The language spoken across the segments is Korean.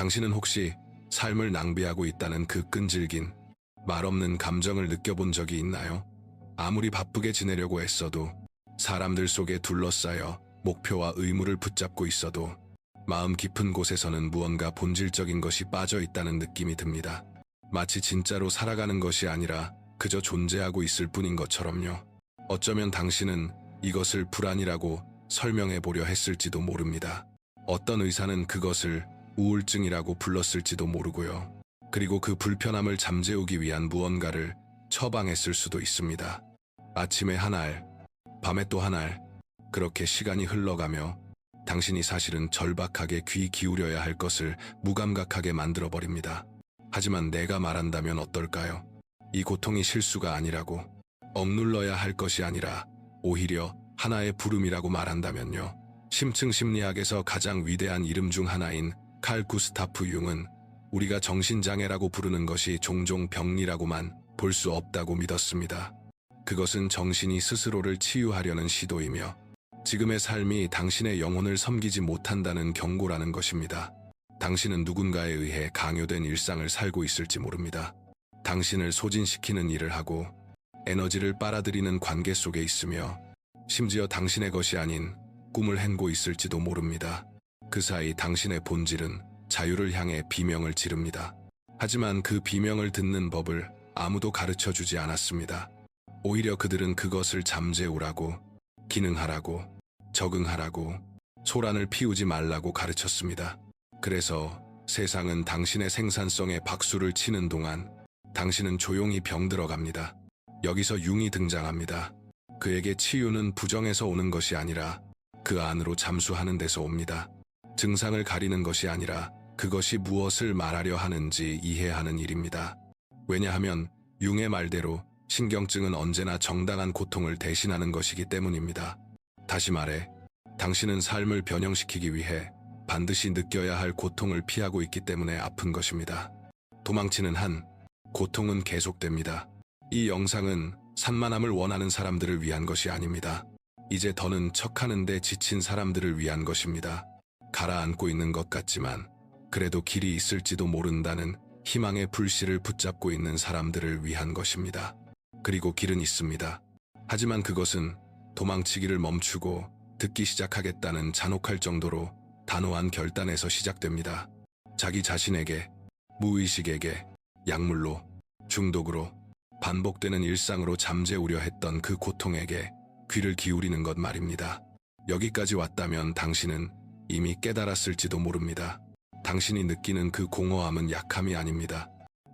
당신은 혹시 삶을 낭비하고 있다는 그 끈질긴 말없는 감정을 느껴본 적이 있나요? 아무리 바쁘게 지내려고 애써도 사람들 속에 둘러싸여 목표와 의무를 붙잡고 있어도 마음 깊은 곳에서는 무언가 본질적인 것이 빠져 있다는 느낌이 듭니다. 마치 진짜로 살아가는 것이 아니라 그저 존재하고 있을 뿐인 것처럼요. 어쩌면 당신은 이것을 불안이라고 설명해 보려 했을지도 모릅니다. 어떤 의사는 그것을 우울증이라고 불렀을지도 모르고요. 그리고 그 불편함을 잠재우기 위한 무언가를 처방했을 수도 있습니다. 아침에 한 알, 밤에 또 한 알, 그렇게 시간이 흘러가며 당신이 사실은 절박하게 귀 기울여야 할 것을 무감각하게 만들어버립니다. 하지만 내가 말한다면 어떨까요? 이 고통이 실수가 아니라고, 억눌러야 할 것이 아니라 오히려 하나의 부름이라고 말한다면요. 심층 심리학에서 가장 위대한 이름 중 하나인 칼 구스타프 융은 우리가 정신장애라고 부르는 것이 종종 병리라고만 볼 수 없다고 믿었습니다. 그것은 정신이 스스로를 치유하려는 시도이며 지금의 삶이 당신의 영혼을 섬기지 못한다는 경고라는 것입니다. 당신은 누군가에 의해 강요된 일상을 살고 있을지 모릅니다. 당신을 소진시키는 일을 하고 에너지를 빨아들이는 관계 속에 있으며 심지어 당신의 것이 아닌 꿈을 행고 있을지도 모릅니다. 그 사이 당신의 본질은 자유를 향해 비명을 지릅니다. 하지만 그 비명을 듣는 법을 아무도 가르쳐 주지 않았습니다. 오히려 그들은 그것을 잠재우라고, 기능하라고, 적응하라고, 소란을 피우지 말라고 가르쳤습니다. 그래서 세상은 당신의 생산성에 박수를 치는 동안 당신은 조용히 병들어 갑니다. 여기서 융이 등장합니다. 그에게 치유는 부정에서 오는 것이 아니라 그 안으로 잠수하는 데서 옵니다. 증상을 가리는 것이 아니라 그것이 무엇을 말하려 하는지 이해하는 일입니다. 왜냐하면 융의 말대로 신경증은 언제나 정당한 고통을 대신하는 것이기 때문입니다. 다시 말해, 당신은 삶을 변형시키기 위해 반드시 느껴야 할 고통을 피하고 있기 때문에 아픈 것입니다. 도망치는 한, 고통은 계속됩니다. 이 영상은 산만함을 원하는 사람들을 위한 것이 아닙니다. 이제 더는 척하는데 지친 사람들을 위한 것입니다. 가라앉고 있는 것 같지만 그래도 길이 있을지도 모른다는 희망의 불씨를 붙잡고 있는 사람들을 위한 것입니다. 그리고 길은 있습니다. 하지만 그것은 도망치기를 멈추고 듣기 시작하겠다는 잔혹할 정도로 단호한 결단에서 시작됩니다. 자기 자신에게, 무의식에게, 약물로, 중독으로, 반복되는 일상으로 잠재우려 했던 그 고통에게 귀를 기울이는 것 말입니다. 여기까지 왔다면 당신은 이미 깨달았을지도 모릅니다. 당신이 느끼는 그 공허함은 약함이 아닙니다.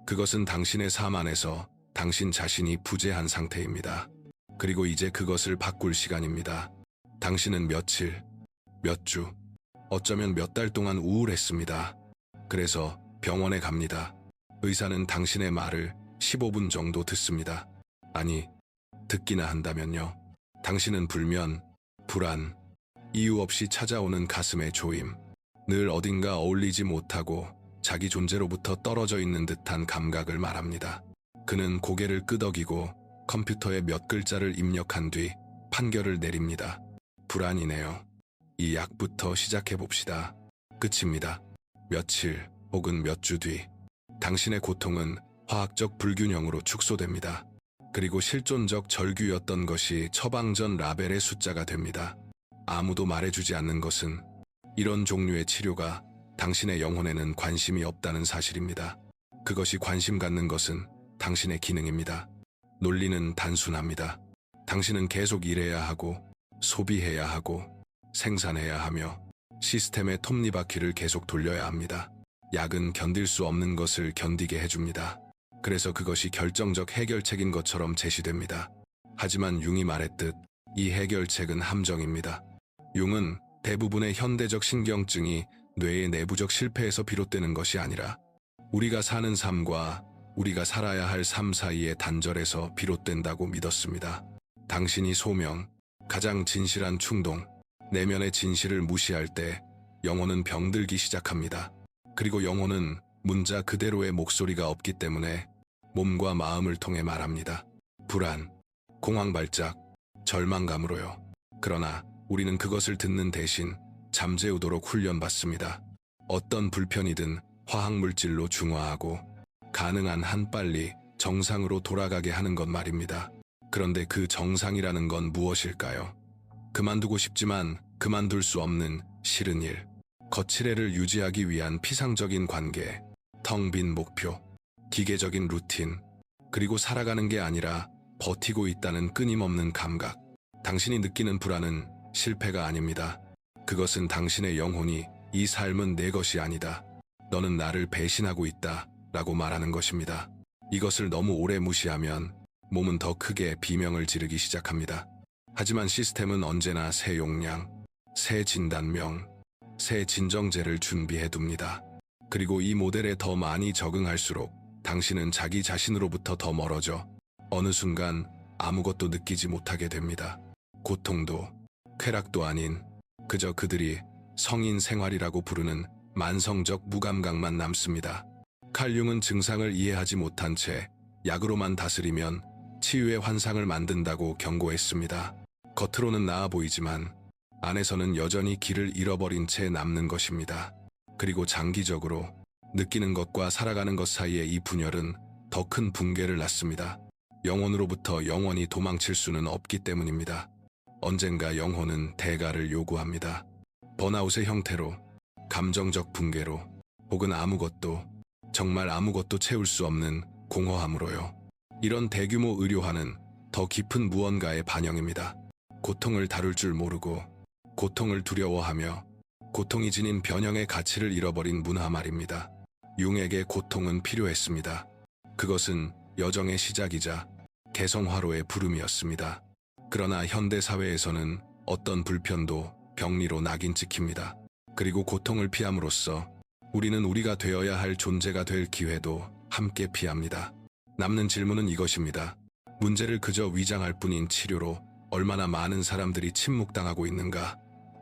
그것은 당신의 삶 안에서 당신 자신이 부재한 상태입니다. 그리고 이제 그것을 바꿀 시간입니다. 당신은 며칠, 몇 주, 어쩌면 몇 달 동안 우울했습니다. 그래서 병원에 갑니다. 의사는 당신의 말을 15분 정도 듣습니다. 아니, 듣기나 한다면요. 당신은 불면, 불안, 이유 없이 찾아오는 가슴의 조임, 늘 어딘가 어울리지 못하고 자기 존재로부터 떨어져 있는 듯한 감각을 말합니다. 그는 고개를 끄덕이고 컴퓨터에 몇 글자를 입력한 뒤 판결을 내립니다. 불안이네요. 이 약부터 시작해 봅시다. 끝입니다. 며칠 혹은 몇 주 뒤, 당신의 고통은 화학적 불균형으로 축소됩니다. 그리고 실존적 절규였던 것이 처방전 라벨의 숫자가 됩니다. 아무도 말해주지 않는 것은 이런 종류의 치료가 당신의 영혼에는 관심이 없다는 사실입니다. 그것이 관심 갖는 것은 당신의 기능입니다. 논리는 단순합니다. 당신은 계속 일해야 하고, 소비해야 하고, 생산해야 하며, 시스템의 톱니바퀴를 계속 돌려야 합니다. 약은 견딜 수 없는 것을 견디게 해줍니다. 그래서 그것이 결정적 해결책인 것처럼 제시됩니다. 하지만 융이 말했듯 이 해결책은 함정입니다. 융은 대부분의 현대적 신경증이 뇌의 내부적 실패에서 비롯되는 것이 아니라 우리가 사는 삶과 우리가 살아야 할 삶 사이의 단절에서 비롯된다고 믿었습니다. 당신이 소명, 가장 진실한 충동, 내면의 진실을 무시할 때 영혼은 병들기 시작합니다. 그리고 영혼은 문자 그대로의 목소리가 없기 때문에 몸과 마음을 통해 말합니다. 불안, 공황 발작, 절망감으로요. 그러나 우리는 그것을 듣는 대신 잠재우도록 훈련받습니다. 어떤 불편이든 화학물질로 중화하고 가능한 한 빨리 정상으로 돌아가게 하는 것 말입니다. 그런데 그 정상이라는 건 무엇일까요? 그만두고 싶지만 그만둘 수 없는 싫은 일, 거칠애를 유지하기 위한 피상적인 관계, 텅 빈 목표, 기계적인 루틴, 그리고 살아가는 게 아니라 버티고 있다는 끊임없는 감각. 당신이 느끼는 불안은 실패가 아닙니다. 그것은 당신의 영혼이 이 삶은 내 것이 아니다. 너는 나를 배신하고 있다. 라고 말하는 것입니다. 이것을 너무 오래 무시하면 몸은 더 크게 비명을 지르기 시작합니다. 하지만 시스템은 언제나 새 용량, 새 진단명, 새 진정제를 준비해 둡니다. 그리고 이 모델에 더 많이 적응할수록 당신은 자기 자신으로부터 더 멀어져 어느 순간 아무것도 느끼지 못하게 됩니다. 고통도, 쾌락도 아닌 그저 그들이 성인 생활이라고 부르는 만성적 무감각만 남습니다. 칼륨은 증상을 이해하지 못한 채 약으로만 다스리면 치유의 환상을 만든다고 경고했습니다. 겉으로는 나아 보이지만 안에서는 여전히 길을 잃어버린 채 남는 것입니다. 그리고 장기적으로 느끼는 것과 살아가는 것 사이의 이 분열은 더 큰 붕괴를 낳습니다. 영혼으로부터 영원히 도망칠 수는 없기 때문입니다. 언젠가 영혼은 대가를 요구합니다. 번아웃의 형태로, 감정적 붕괴로, 혹은 아무것도, 정말 아무것도 채울 수 없는 공허함으로요. 이런 대규모 의료화는 더 깊은 무언가의 반영입니다. 고통을 다룰 줄 모르고, 고통을 두려워하며, 고통이 지닌 변형의 가치를 잃어버린 문화 말입니다. 융에게 고통은 필요했습니다. 그것은 여정의 시작이자 개성화로의 부름이었습니다. 그러나 현대 사회에서는 어떤 불편도 병리로 낙인 찍힙니다. 그리고 고통을 피함으로써 우리는 우리가 되어야 할 존재가 될 기회도 함께 피합니다. 남는 질문은 이것입니다. 문제를 그저 위장할 뿐인 치료로 얼마나 많은 사람들이 침묵당하고 있는가?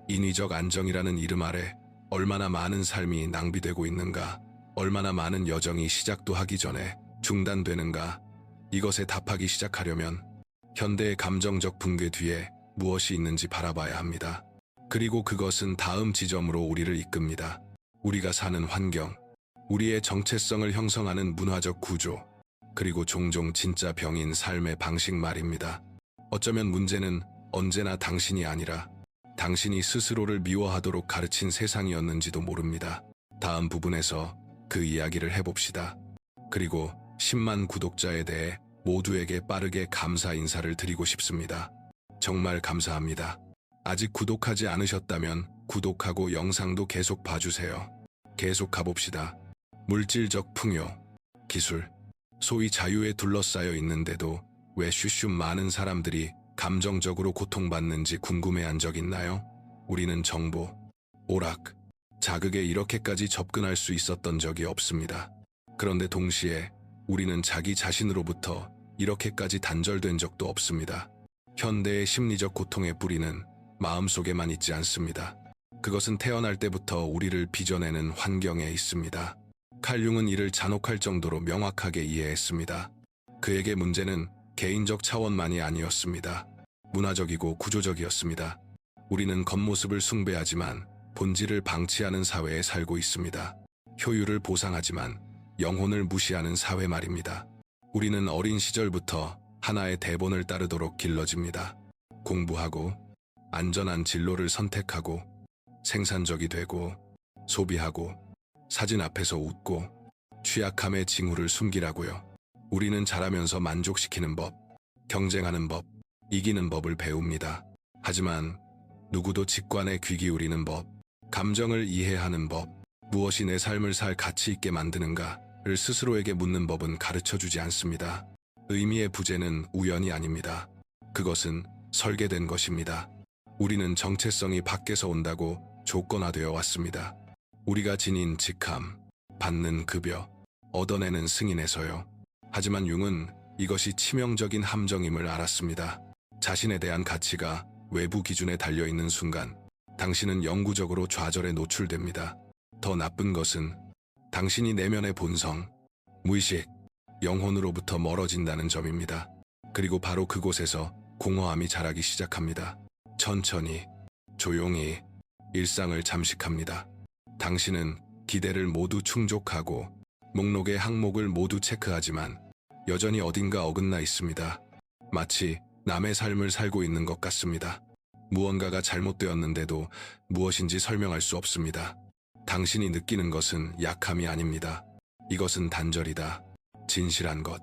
인위적 안정이라는 이름 아래 얼마나 많은 삶이 낭비되고 있는가? 얼마나 많은 여정이 시작도 하기 전에 중단되는가? 이것에 답하기 시작하려면 현대의 감정적 붕괴 뒤에 무엇이 있는지 바라봐야 합니다. 그리고 그것은 다음 지점으로 우리를 이끕니다. 우리가 사는 환경, 우리의 정체성을 형성하는 문화적 구조, 그리고 종종 진짜 병인 삶의 방식 말입니다. 어쩌면 문제는 언제나 당신이 아니라 당신이 스스로를 미워하도록 가르친 세상이었는지도 모릅니다. 다음 부분에서 그 이야기를 해봅시다. 그리고 10만 구독자에 대해 모두에게 빠르게 감사 인사를 드리고 싶습니다. 정말 감사합니다. 아직 구독하지 않으셨다면 구독하고 영상도 계속 봐주세요. 계속 가봅시다. 물질적 풍요, 기술, 소위 자유에 둘러싸여 있는데도 왜 슈슈 많은 사람들이 감정적으로 고통받는지 궁금해한 적 있나요? 우리는 정보, 오락, 자극에 이렇게까지 접근할 수 있었던 적이 없습니다. 그런데 동시에 우리는 자기 자신으로부터 이렇게까지 단절된 적도 없습니다. 현대의 심리적 고통의 뿌리는 마음속에만 있지 않습니다. 그것은 태어날 때부터 우리를 빚어내는 환경에 있습니다. 칼융은 이를 잔혹할 정도로 명확하게 이해했습니다. 그에게 문제는 개인적 차원만이 아니었습니다. 문화적이고 구조적이었습니다. 우리는 겉모습을 숭배하지만 본질을 방치하는 사회에 살고 있습니다. 효율을 보상하지만 영혼을 무시하는 사회 말입니다. 우리는 어린 시절부터 하나의 대본을 따르도록 길러집니다. 공부하고 안전한 진로를 선택하고 생산적이 되고 소비하고 사진 앞에서 웃고 취약함의 징후를 숨기라고요. 우리는 자라면서 만족시키는 법, 경쟁하는 법, 이기는 법을 배웁니다. 하지만 누구도 직관에 귀 기울이는 법, 감정을 이해하는 법, 무엇이 내 삶을 살 가치 있게 만드는가 를 스스로에게 묻는 법은 가르쳐 주지 않습니다. 의미의 부재는 우연이 아닙니다. 그것은 설계된 것입니다. 우리는 정체성이 밖에서 온다고 조건화되어 왔습니다. 우리가 지닌 직함, 받는 급여, 얻어내는 승인에서요. 하지만 융은 이것이 치명적인 함정임을 알았습니다. 자신에 대한 가치가 외부 기준에 달려있는 순간 당신은 영구적으로 좌절에 노출됩니다. 더 나쁜 것은 당신이 내면의 본성, 무의식, 영혼으로부터 멀어진다는 점입니다. 그리고 바로 그곳에서 공허함이 자라기 시작합니다. 천천히, 조용히 일상을 잠식합니다. 당신은 기대를 모두 충족하고 목록의 항목을 모두 체크하지만 여전히 어딘가 어긋나 있습니다. 마치 남의 삶을 살고 있는 것 같습니다. 무언가가 잘못되었는데도 무엇인지 설명할 수 없습니다. 당신이 느끼는 것은 약함이 아닙니다. 이것은 단절이다. 진실한 것,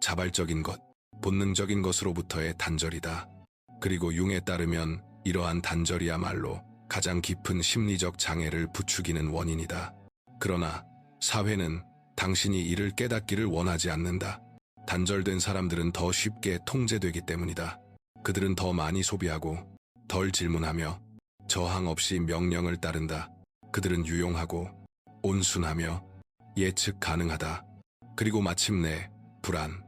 자발적인 것, 본능적인 것으로부터의 단절이다. 그리고 융에 따르면 이러한 단절이야말로 가장 깊은 심리적 장애를 부추기는 원인이다. 그러나 사회는 당신이 이를 깨닫기를 원하지 않는다. 단절된 사람들은 더 쉽게 통제되기 때문이다. 그들은 더 많이 소비하고 덜 질문하며 저항 없이 명령을 따른다. 그들은 유용하고 온순하며 예측 가능하다. 그리고 마침내 불안,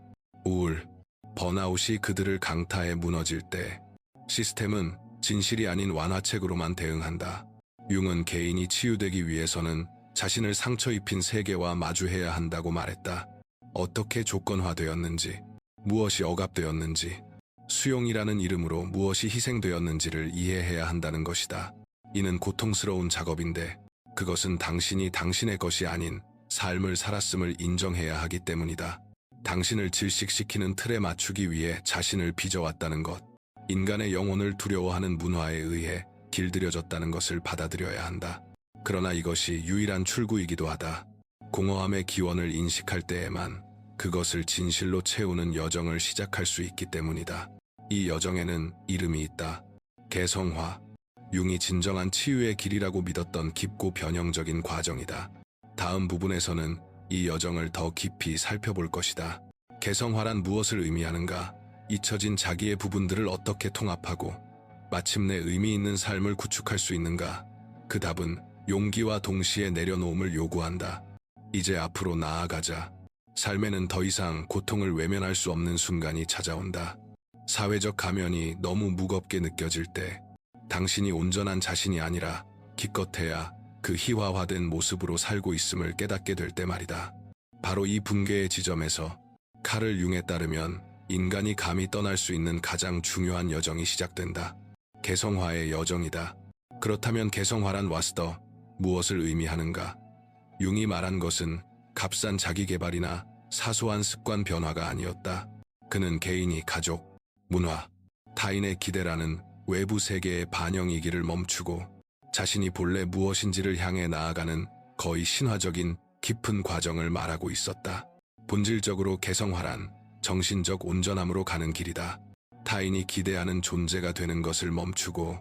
우울, 번아웃이 그들을 강타해 무너질 때 시스템은 진실이 아닌 완화책으로만 대응한다. 융은 개인이 치유되기 위해서는 자신을 상처 입힌 세계와 마주해야 한다고 말했다. 어떻게 조건화되었는지, 무엇이 억압되었는지, 수용이라는 이름으로 무엇이 희생되었는지를 이해해야 한다는 것이다. 이는 고통스러운 작업인데 그것은 당신이 당신의 것이 아닌 삶을 살았음을 인정해야 하기 때문이다. 당신을 질식시키는 틀에 맞추기 위해 자신을 빚어왔다는 것, 인간의 영혼을 두려워하는 문화에 의해 길들여졌다는 것을 받아들여야 한다. 그러나 이것이 유일한 출구이기도 하다. 공허함의 기원을 인식할 때에만 그것을 진실로 채우는 여정을 시작할 수 있기 때문이다. 이 여정에는 이름이 있다. 개성화. 융이 진정한 치유의 길이라고 믿었던 깊고 변형적인 과정이다. 다음 부분에서는 이 여정을 더 깊이 살펴볼 것이다. 개성화란 무엇을 의미하는가? 잊혀진 자기의 부분들을 어떻게 통합하고 마침내 의미 있는 삶을 구축할 수 있는가? 그 답은 용기와 동시에 내려놓음을 요구한다. 이제 앞으로 나아가자. 삶에는 더 이상 고통을 외면할 수 없는 순간이 찾아온다. 사회적 가면이 너무 무겁게 느껴질 때 당신이 온전한 자신이 아니라 기껏해야 그 희화화된 모습으로 살고 있음을 깨닫게 될 때 말이다. 바로 이 붕괴의 지점에서 칼을 융에 따르면 인간이 감히 떠날 수 있는 가장 중요한 여정이 시작된다. 개성화의 여정이다. 그렇다면 개성화란 와스더 무엇을 의미하는가? 융이 말한 것은 값싼 자기개발이나 사소한 습관 변화가 아니었다. 그는 개인이 가족, 문화, 타인의 기대라는 외부 세계의 반영이기를 멈추고 자신이 본래 무엇인지를 향해 나아가는 거의 신화적인 깊은 과정을 말하고 있었다. 본질적으로 개성화란 정신적 온전함으로 가는 길이다. 타인이 기대하는 존재가 되는 것을 멈추고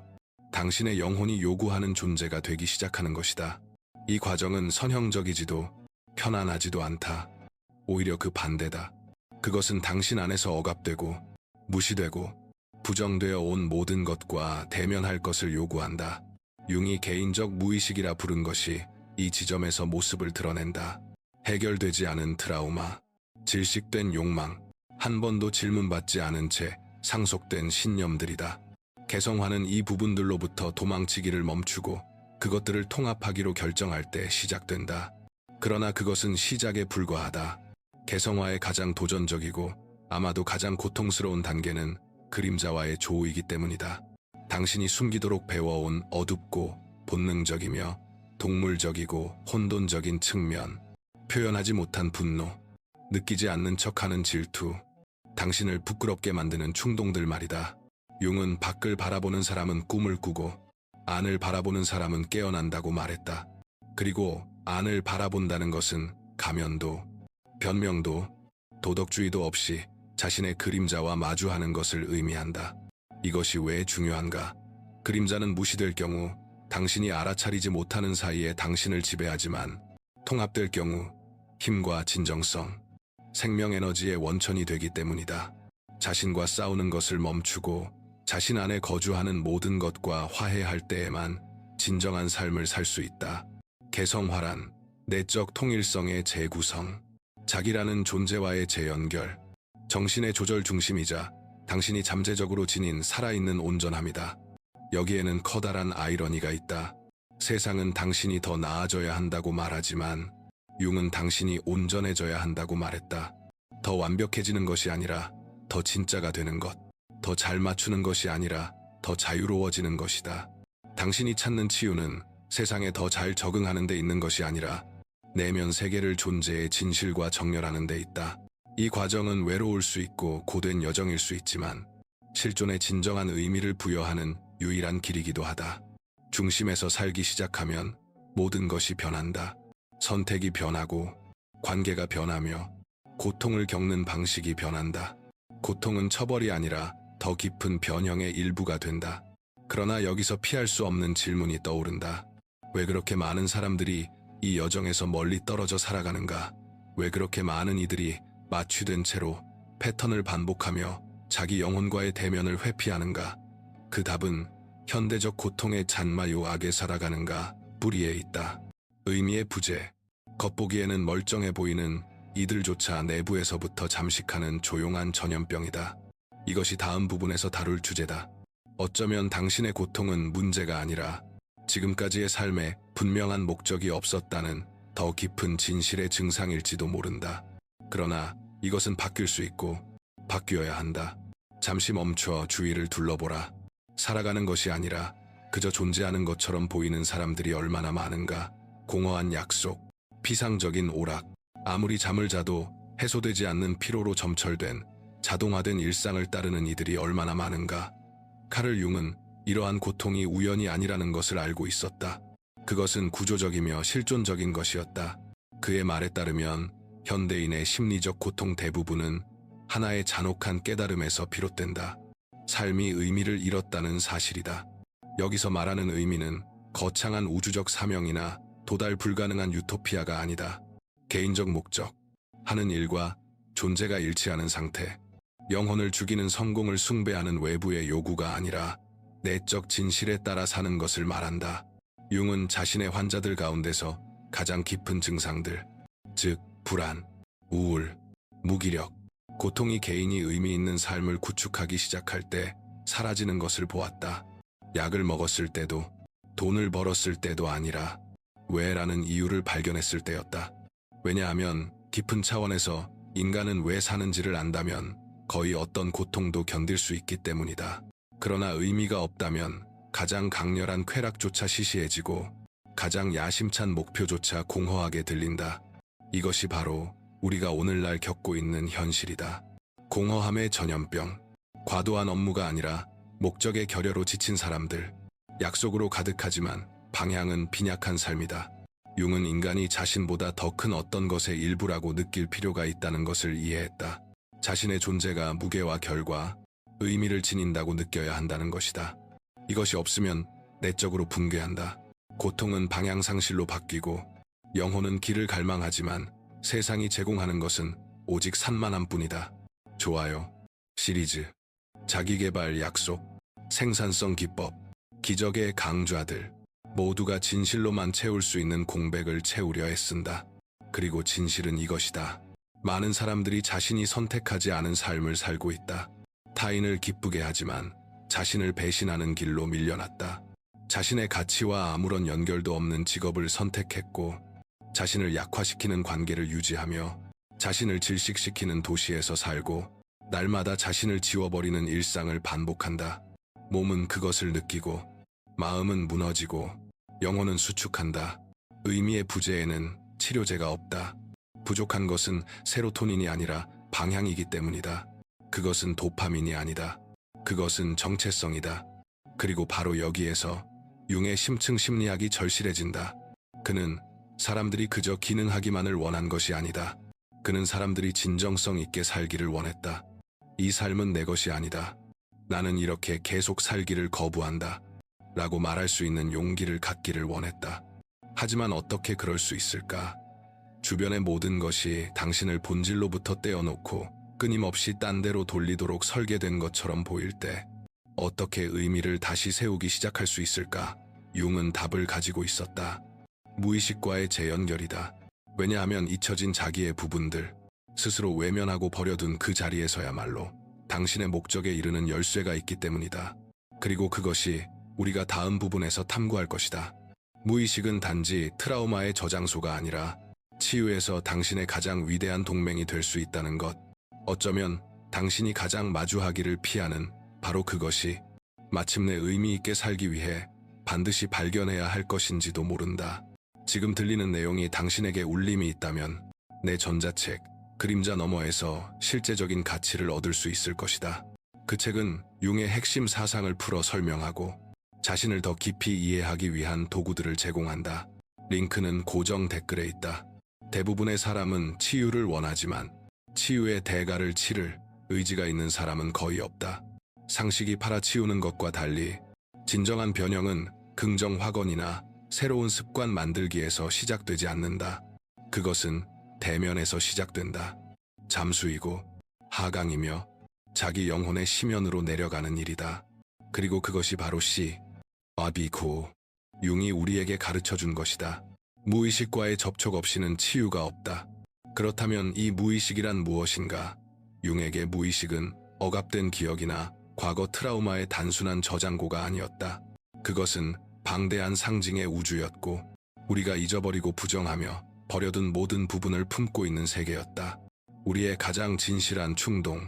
당신의 영혼이 요구하는 존재가 되기 시작하는 것이다. 이 과정은 선형적이지도 편안하지도 않다. 오히려 그 반대다. 그것은 당신 안에서 억압되고 무시되고 부정되어 온 모든 것과 대면할 것을 요구한다. 융이 개인적 무의식이라 부른 것이 이 지점에서 모습을 드러낸다. 해결되지 않은 트라우마, 질식된 욕망, 한 번도 질문받지 않은 채 상속된 신념들이다. 개성화는 이 부분들로부터 도망치기를 멈추고 그것들을 통합하기로 결정할 때 시작된다. 그러나 그것은 시작에 불과하다. 개성화의 가장 도전적이고 아마도 가장 고통스러운 단계는 그림자와의 조우이기 때문이다. 당신이 숨기도록 배워온 어둡고 본능적이며 동물적이고 혼돈적인 측면, 표현하지 못한 분노, 느끼지 않는 척하는 질투, 당신을 부끄럽게 만드는 충동들 말이다. 융은 밖을 바라보는 사람은 꿈을 꾸고 안을 바라보는 사람은 깨어난다고 말했다. 그리고 안을 바라본다는 것은 가면도, 변명도, 도덕주의도 없이 자신의 그림자와 마주하는 것을 의미한다. 이것이 왜 중요한가? 그림자는 무시될 경우 당신이 알아차리지 못하는 사이에 당신을 지배하지만 통합될 경우 힘과 진정성, 생명 에너지의 원천이 되기 때문이다. 자신과 싸우는 것을 멈추고 자신 안에 거주하는 모든 것과 화해할 때에만 진정한 삶을 살 수 있다. 개성화란 내적 통일성의 재구성, 자기라는 존재와의 재연결, 정신의 조절 중심이자 당신이 잠재적으로 지닌 살아있는 온전함이다. 여기에는 커다란 아이러니가 있다. 세상은 당신이 더 나아져야 한다고 말하지만 융은 당신이 온전해져야 한다고 말했다. 더 완벽해지는 것이 아니라 더 진짜가 되는 것, 더 잘 맞추는 것이 아니라 더 자유로워지는 것이다. 당신이 찾는 치유는 세상에 더 잘 적응하는 데 있는 것이 아니라 내면 세계를 존재의 진실과 정렬하는 데 있다. 이 과정은 외로울 수 있고 고된 여정일 수 있지만 실존의 진정한 의미를 부여하는 유일한 길이기도 하다. 중심에서 살기 시작하면 모든 것이 변한다. 선택이 변하고 관계가 변하며 고통을 겪는 방식이 변한다. 고통은 처벌이 아니라 더 깊은 변형의 일부가 된다. 그러나 여기서 피할 수 없는 질문이 떠오른다. 왜 그렇게 많은 사람들이 이 여정에서 멀리 떨어져 살아가는가? 왜 그렇게 많은 이들이 마취된 채로 패턴을 반복하며 자기 영혼과의 대면을 회피하는가? 그 답은 현대적 고통의 잔마요 악에 살아가는가 뿌리에 있다. 의미의 부재. 겉보기에는 멀쩡해 보이는 이들조차 내부에서부터 잠식하는 조용한 전염병이다. 이것이 다음 부분에서 다룰 주제다. 어쩌면 당신의 고통은 문제가 아니라 지금까지의 삶에 분명한 목적이 없었다는 더 깊은 진실의 증상일지도 모른다. 그러나 이것은 바뀔 수 있고 바뀌어야 한다. 잠시 멈춰 주위를 둘러보라. 살아가는 것이 아니라 그저 존재하는 것처럼 보이는 사람들이 얼마나 많은가. 공허한 약속, 피상적인 오락, 아무리 잠을 자도 해소되지 않는 피로로 점철된 자동화된 일상을 따르는 이들이 얼마나 많은가. 카를 융은 이러한 고통이 우연이 아니라는 것을 알고 있었다. 그것은 구조적이며 실존적인 것이었다. 그의 말에 따르면 현대인의 심리적 고통 대부분은 하나의 잔혹한 깨달음에서 비롯된다. 삶이 의미를 잃었다는 사실이다. 여기서 말하는 의미는 거창한 우주적 사명이나 도달 불가능한 유토피아가 아니다. 개인적 목적, 하는 일과 존재가 일치하는 상태, 영혼을 죽이는 성공을 숭배하는 외부의 요구가 아니라 내적 진실에 따라 사는 것을 말한다. 융은 자신의 환자들 가운데서 가장 깊은 증상들, 즉 불안, 우울, 무기력, 고통이 개인이 의미 있는 삶을 구축하기 시작할 때 사라지는 것을 보았다. 약을 먹었을 때도, 돈을 벌었을 때도 아니라 왜라는 이유를 발견했을 때였다. 왜냐하면 깊은 차원에서 인간은 왜 사는지를 안다면 거의 어떤 고통도 견딜 수 있기 때문이다. 그러나 의미가 없다면 가장 강렬한 쾌락조차 시시해지고 가장 야심찬 목표조차 공허하게 들린다. 이것이 바로 우리가 오늘날 겪고 있는 현실이다. 공허함의 전염병. 과도한 업무가 아니라 목적의 결여로 지친 사람들. 약속으로 가득하지만 방향은 빈약한 삶이다. 융은 인간이 자신보다 더 큰 어떤 것의 일부라고 느낄 필요가 있다는 것을 이해했다. 자신의 존재가 무게와 결과, 의미를 지닌다고 느껴야 한다는 것이다. 이것이 없으면 내적으로 붕괴한다. 고통은 방향상실로 바뀌고 영혼은 길을 갈망하지만 세상이 제공하는 것은 오직 산만한 뿐이다. 좋아요. 시리즈 자기개발 약속 생산성 기법 기적의 강좌들 모두가 진실로만 채울 수 있는 공백을 채우려 애쓴다. 그리고 진실은 이것이다. 많은 사람들이 자신이 선택하지 않은 삶을 살고 있다. 타인을 기쁘게 하지만 자신을 배신하는 길로 밀려났다. 자신의 가치와 아무런 연결도 없는 직업을 선택했고 자신을 약화시키는 관계를 유지하며 자신을 질식시키는 도시에서 살고 날마다 자신을 지워버리는 일상을 반복한다. 몸은 그것을 느끼고 마음은 무너지고 영혼은 수축한다. 의미의 부재에는 치료제가 없다. 부족한 것은 세로토닌이 아니라 방향이기 때문이다. 그것은 도파민이 아니다. 그것은 정체성이다. 그리고 바로 여기에서 융의 심층 심리학이 절실해진다. 그는 사람들이 그저 기능하기만을 원한 것이 아니다. 그는 사람들이 진정성 있게 살기를 원했다. 이 삶은 내 것이 아니다. 나는 이렇게 계속 살기를 거부한다. 라고 말할 수 있는 용기를 갖기를 원했다. 하지만 어떻게 그럴 수 있을까? 주변의 모든 것이 당신을 본질로부터 떼어놓고 끊임없이 딴 데로 돌리도록 설계된 것처럼 보일 때 어떻게 의미를 다시 세우기 시작할 수 있을까? 융은 답을 가지고 있었다. 무의식과의 재연결이다. 왜냐하면 잊혀진 자기의 부분들, 스스로 외면하고 버려둔 그 자리에서야말로 당신의 목적에 이르는 열쇠가 있기 때문이다. 그리고 그것이 우리가 다음 부분에서 탐구할 것이다. 무의식은 단지 트라우마의 저장소가 아니라 치유에서 당신의 가장 위대한 동맹이 될 수 있다는 것. 어쩌면 당신이 가장 마주하기를 피하는 바로 그것이 마침내 의미 있게 살기 위해 반드시 발견해야 할 것인지도 모른다. 지금 들리는 내용이 당신에게 울림이 있다면 내 전자책 그림자 너머에서 실제적인 가치를 얻을 수 있을 것이다. 그 책은 융의 핵심 사상을 풀어 설명하고 자신을 더 깊이 이해하기 위한 도구들을 제공한다. 링크는 고정 댓글에 있다. 대부분의 사람은 치유를 원하지만 치유의 대가를 치를 의지가 있는 사람은 거의 없다. 상식이 팔아치우는 것과 달리 진정한 변형은 긍정 확언이나 새로운 습관 만들기에서 시작되지 않는다. 그것은 대면에서 시작된다. 잠수이고 하강이며 자기 영혼의 심연으로 내려가는 일이다. 그리고 그것이 바로 시, 아비고, 융이 우리에게 가르쳐 준 것이다. 무의식과의 접촉 없이는 치유가 없다. 그렇다면 이 무의식이란 무엇인가? 융에게 무의식은 억압된 기억이나 과거 트라우마의 단순한 저장고가 아니었다. 그것은 방대한 상징의 우주였고 우리가 잊어버리고 부정하며 버려둔 모든 부분을 품고 있는 세계였다. 우리의 가장 진실한 충동,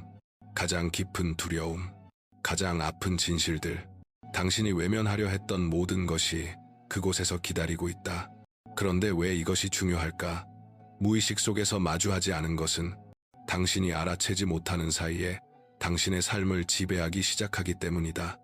가장 깊은 두려움, 가장 아픈 진실들, 당신이 외면하려 했던 모든 것이 그곳에서 기다리고 있다. 그런데 왜 이것이 중요할까? 무의식 속에서 마주하지 않은 것은 당신이 알아채지 못하는 사이에 당신의 삶을 지배하기 시작하기 때문이다.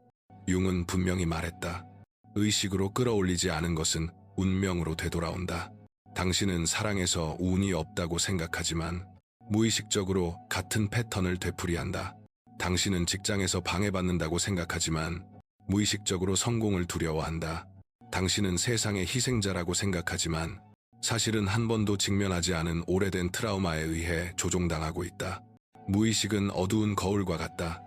융은 분명히 말했다. 의식으로 끌어올리지 않은 것은 운명으로 되돌아온다. 당신은 사랑에서 운이 없다고 생각하지만 무의식적으로 같은 패턴을 되풀이한다. 당신은 직장에서 방해받는다고 생각하지만 무의식적으로 성공을 두려워한다. 당신은 세상의 희생자라고 생각하지만 사실은 한 번도 직면하지 않은 오래된 트라우마에 의해 조종당하고 있다. 무의식은 어두운 거울과 같다.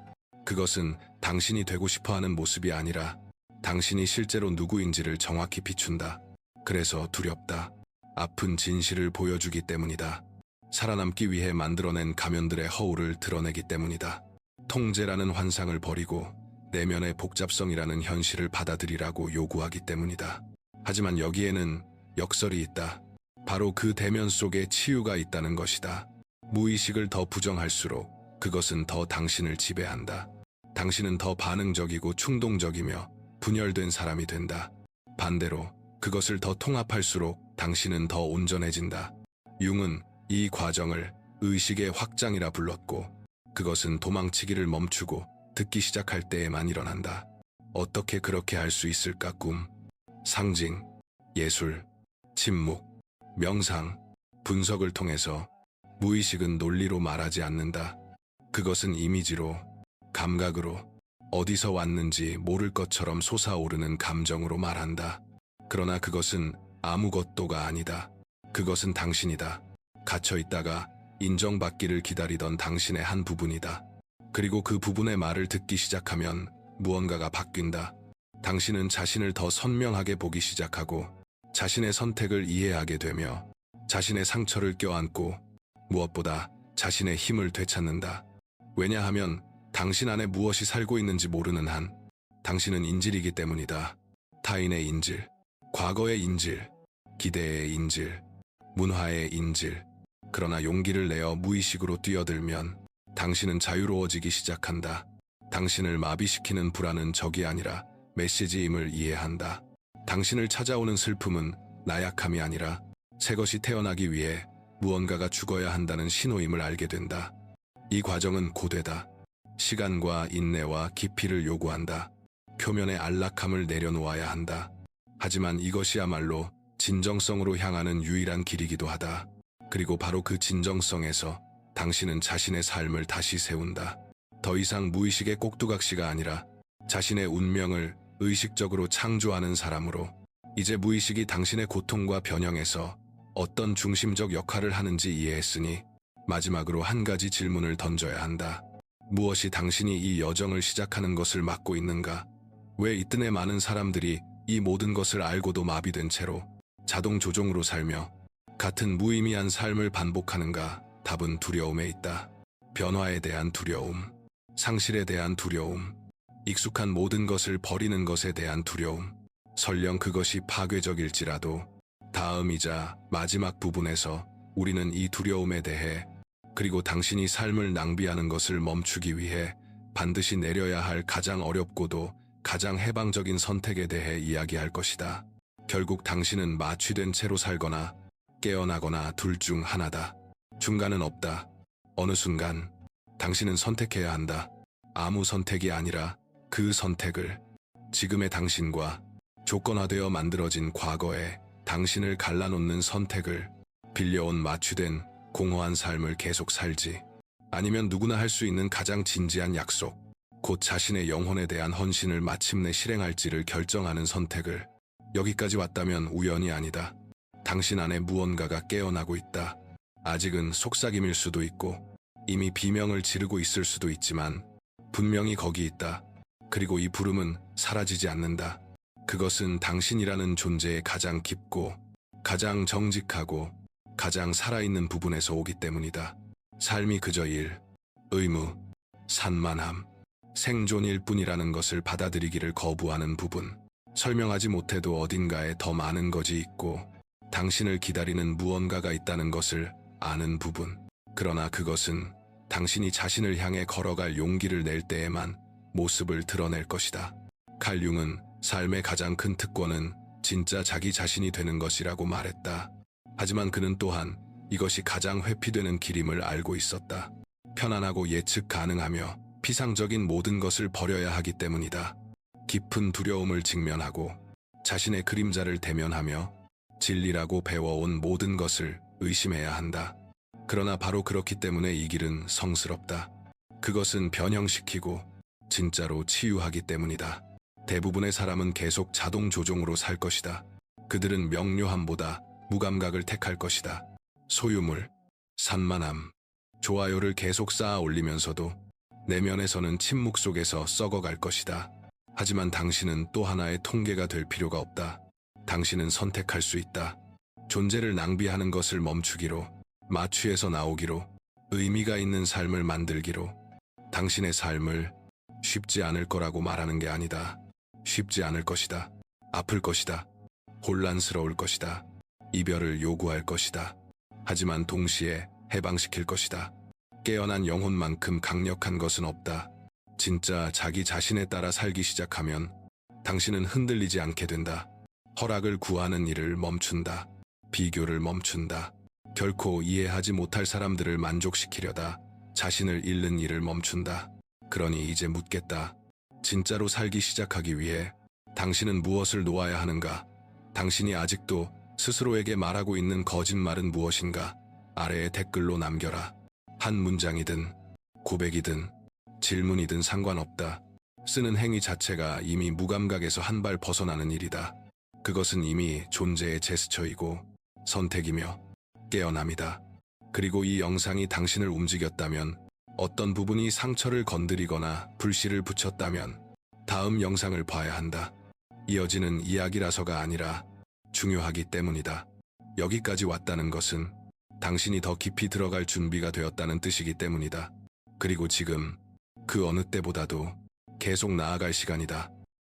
그것은 당신이 되고 싶어 하는 모습이 아니라 당신이 실제로 누구인지를 정확히 비춘다. 그래서 두렵다. 아픈 진실을 보여주기 때문이다. 살아남기 위해 만들어낸 가면들의 허울을 드러내기 때문이다. 통제라는 환상을 버리고 내면의 복잡성이라는 현실을 받아들이라고 요구하기 때문이다. 하지만 여기에는 역설이 있다. 바로 그 대면 속에 치유가 있다는 것이다. 무의식을 더 부정할수록 그것은 더 당신을 지배한다. 당신은 더 반응적이고 충동적이며 분열된 사람이 된다. 반대로 그것을 더 통합할수록 당신은 더 온전해진다. 융은 이 과정을 의식의 확장이라 불렀고 그것은 도망치기를 멈추고 듣기 시작할 때에만 일어난다. 어떻게 그렇게 할 수 있을까 꿈, 상징, 예술, 침묵, 명상, 분석을 통해서 무의식은 논리로 말하지 않는다. 그것은 이미지로, 감각으로, 어디서 왔는지 모를 것처럼 솟아오르는 감정으로 말한다. 그러나 그것은 아무것도가 아니다. 그것은 당신이다. 갇혀 있다가 인정받기를 기다리던 당신의 한 부분이다. 그리고 그 부분의 말을 듣기 시작하면 무언가가 바뀐다. 당신은 자신을 더 선명하게 보기 시작하고 자신의 선택을 이해하게 되며 자신의 상처를 껴안고 무엇보다 자신의 힘을 되찾는다. 왜냐하면 당신 안에 무엇이 살고 있는지 모르는 한 당신은 인질이기 때문이다. 타인의 인질, 과거의 인질, 기대의 인질, 문화의 인질. 그러나 용기를 내어 무의식으로 뛰어들면 당신은 자유로워지기 시작한다. 당신을 마비시키는 불안은 적이 아니라 메시지임을 이해한다. 당신을 찾아오는 슬픔은 나약함이 아니라 새 것이 태어나기 위해 무언가가 죽어야 한다는 신호임을 알게 된다. 이 과정은 고되다. 시간과 인내와 깊이를 요구한다. 표면의 안락함을 내려놓아야 한다. 하지만 이것이야말로 진정성으로 향하는 유일한 길이기도 하다. 그리고 바로 그 진정성에서 당신은 자신의 삶을 다시 세운다. 더 이상 무의식의 꼭두각시가 아니라 자신의 운명을 의식적으로 창조하는 사람으로 이제 무의식이 당신의 고통과 변형에서 어떤 중심적 역할을 하는지 이해했으니 마지막으로 한 가지 질문을 던져야 한다. 무엇이 당신이 이 여정을 시작하는 것을 막고 있는가? 왜 이뜬의 많은 사람들이 이 모든 것을 알고도 마비된 채로 자동 조종으로 살며 같은 무의미한 삶을 반복하는가? 답은 두려움에 있다. 변화에 대한 두려움, 상실에 대한 두려움, 익숙한 모든 것을 버리는 것에 대한 두려움, 설령 그것이 파괴적일지라도 다음이자 마지막 부분에서 우리는 이 두려움에 대해 그리고 당신이 삶을 낭비하는 것을 멈추기 위해 반드시 내려야 할 가장 어렵고도 가장 해방적인 선택에 대해 이야기할 것이다. 결국 당신은 마취된 채로 살거나 깨어나거나 둘 중 하나다. 중간은 없다. 어느 순간 당신은 선택해야 한다. 아무 선택이 아니라 그 선택을 지금의 당신과 조건화되어 만들어진 과거에 당신을 갈라놓는 선택을 빌려온 마취된 공허한 삶을 계속 살지. 아니면 누구나 할 수 있는 가장 진지한 약속, 곧 자신의 영혼에 대한 헌신을 마침내 실행할지를 결정하는 선택을 여기까지 왔다면 우연이 아니다. 당신 안에 무언가가 깨어나고 있다. 아직은 속삭임일 수도 있고 이미 비명을 지르고 있을 수도 있지만 분명히 거기 있다. 그리고 이 부름은 사라지지 않는다. 그것은 당신이라는 존재의 가장 깊고 가장 정직하고 가장 살아있는 부분에서 오기 때문이다. 삶이 그저 일, 의무, 산만함, 생존일 뿐이라는 것을 받아들이기를 거부하는 부분. 설명하지 못해도 어딘가에 더 많은 것이 있고 당신을 기다리는 무언가가 있다는 것을 아는 부분. 그러나 그것은 당신이 자신을 향해 걸어갈 용기를 낼 때에만 모습을 드러낼 것이다. 칼융은 삶의 가장 큰 특권은 진짜 자기 자신이 되는 것이라고 말했다. 하지만 그는 또한 이것이 가장 회피되는 길임을 알고 있었다. 편안하고 예측 가능하며 피상적인 모든 것을 버려야 하기 때문이다. 깊은 두려움을 직면하고 자신의 그림자를 대면하며 진리라고 배워온 모든 것을 의심해야 한다. 그러나 바로 그렇기 때문에 이 길은 성스럽다. 그것은 변형시키고 진짜로 치유하기 때문이다. 대부분의 사람은 계속 자동 조종으로 살 것이다. 그들은 명료함보다 무감각을 택할 것이다. 소유물, 산만함, 좋아요를 계속 쌓아 올리면서도 내면에서는 침묵 속에서 썩어갈 것이다. 하지만 당신은 또 하나의 통계가 될 필요가 없다. 당신은 선택할 수 있다. 존재를 낭비하는 것을 멈추기로, 마취에서 나오기로, 의미가 있는 삶을 만들기로, 당신의 삶을 쉽지 않을 거라고 말하는 게 아니다. 쉽지 않을 것이다. 아플 것이다. 혼란스러울 것이다. 이별을 요구할 것이다. 하지만 동시에 해방시킬 것이다. 깨어난 영혼만큼 강력한 것은 없다. 진짜 자기 자신에 따라 살기 시작하면 당신은 흔들리지 않게 된다. 허락을 구하는 일을 멈춘다. 비교를 멈춘다. 결코 이해하지 못할 사람들을 만족시키려다 자신을 잃는 일을 멈춘다. 그러니 이제 묻겠다. 진짜로 살기 시작하기 위해 당신은 무엇을 놓아야 하는가? 당신이 아직도 스스로에게 말하고 있는 거짓말은 무엇인가? 아래에 댓글로 남겨라. 한 문장이든 고백이든 질문이든 상관없다. 쓰는 행위 자체가 이미 무감각에서 한 발 벗어나는 일이다. 그것은 이미 존재의 제스처이고 선택이며 깨어남이다. 그리고 이 영상이 당신을 움직였다면 어떤 부분이 상처를 건드리거나 불씨를 붙였다면 다음 영상을 봐야 한다. 이어지는 이야기라서가 아니라 중요하기 때문이다. 여기까지 왔다는 것은 당신이 더 깊이 들어갈 준비가 되었다는 뜻이기 때문이다. 그리고 지금 그 어느 때보다도 계속 나아갈 시간이다.